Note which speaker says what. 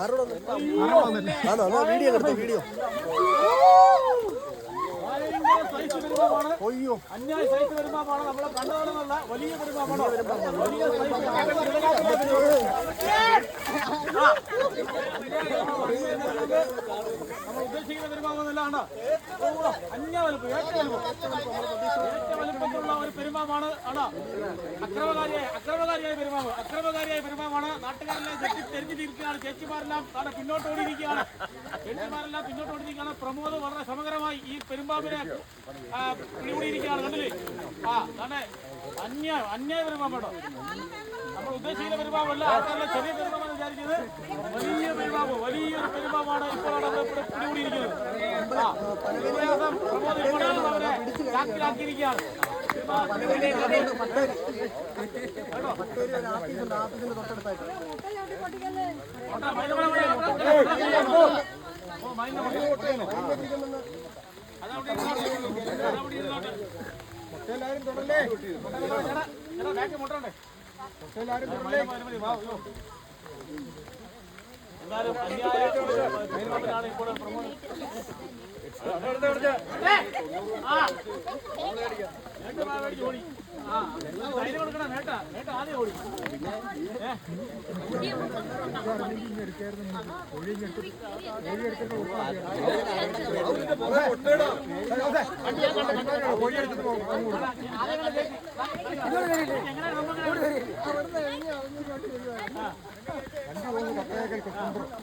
Speaker 1: ആണോ എന്നാ വീഡിയോ എടുത്തോ വീഡിയോ അയ്യോ.
Speaker 2: അന്യായ സൈസ് നമ്മളെ വലിയ വലിയ നമ്മൾ ഉദ്ദേശിക്കുന്ന അന്യ വലുപ്പം ഏറ്റവും ഏറ്റവും വലുപ്പത്തിലുള്ള ഒരു പെരുമാമാണ് ആണ് അക്രമകാരിയായ അക്രമകാരിയായ പെരുമാവ് അക്രമകാരിയായ പെരുമാമാണ് നാട്ടുകാരെല്ലാം തെറ്റി തെരഞ്ഞിരിക്കുകയാണ് ചേച്ചിമാരെല്ലാം അവിടെ പിന്നോട്ട് ഓടിയിരിക്കുകയാണ് ചേച്ചിമാരെല്ലാം പിന്നോട്ട് ഓടിയിരിക്കുകയാണ് പ്രമോദ് വളരെ സമഗ്രമായി ഈ പെരുമ്പാമ്പിനെ പിടികൂടിയിരിക്കുകയാണ്. കണ്ടില്ലേ? ആ തന്നെ അന്യ അന്യായ പെരുമ്പാമ്പാണോ നമ്മൾ ഉദ്ദേശിക്കുന്ന പെരുമ്പാമ്പല്ല. ആൾക്കാരുടെ ചെറിയ പെരുമ്പാമ്പ് വിചാരിച്ചത് വലിയ പെരുമ്പാമ്പ് വലിയൊരു പെരുമ്പാമ്പാണ് ഇപ്പോൾ അവിടെ പിടികൂടിയിരിക്കുന്നത്. ആ പ്രമോദ് ഇപ്പോഴാണ് അവരെ ചാക്കിലാക്കിയിരിക്കുകയാണ്. ഇപ്പോൾ പ്രമോദ് കട്ടയാക്കൽ കൊണ്ടുണ്ടോ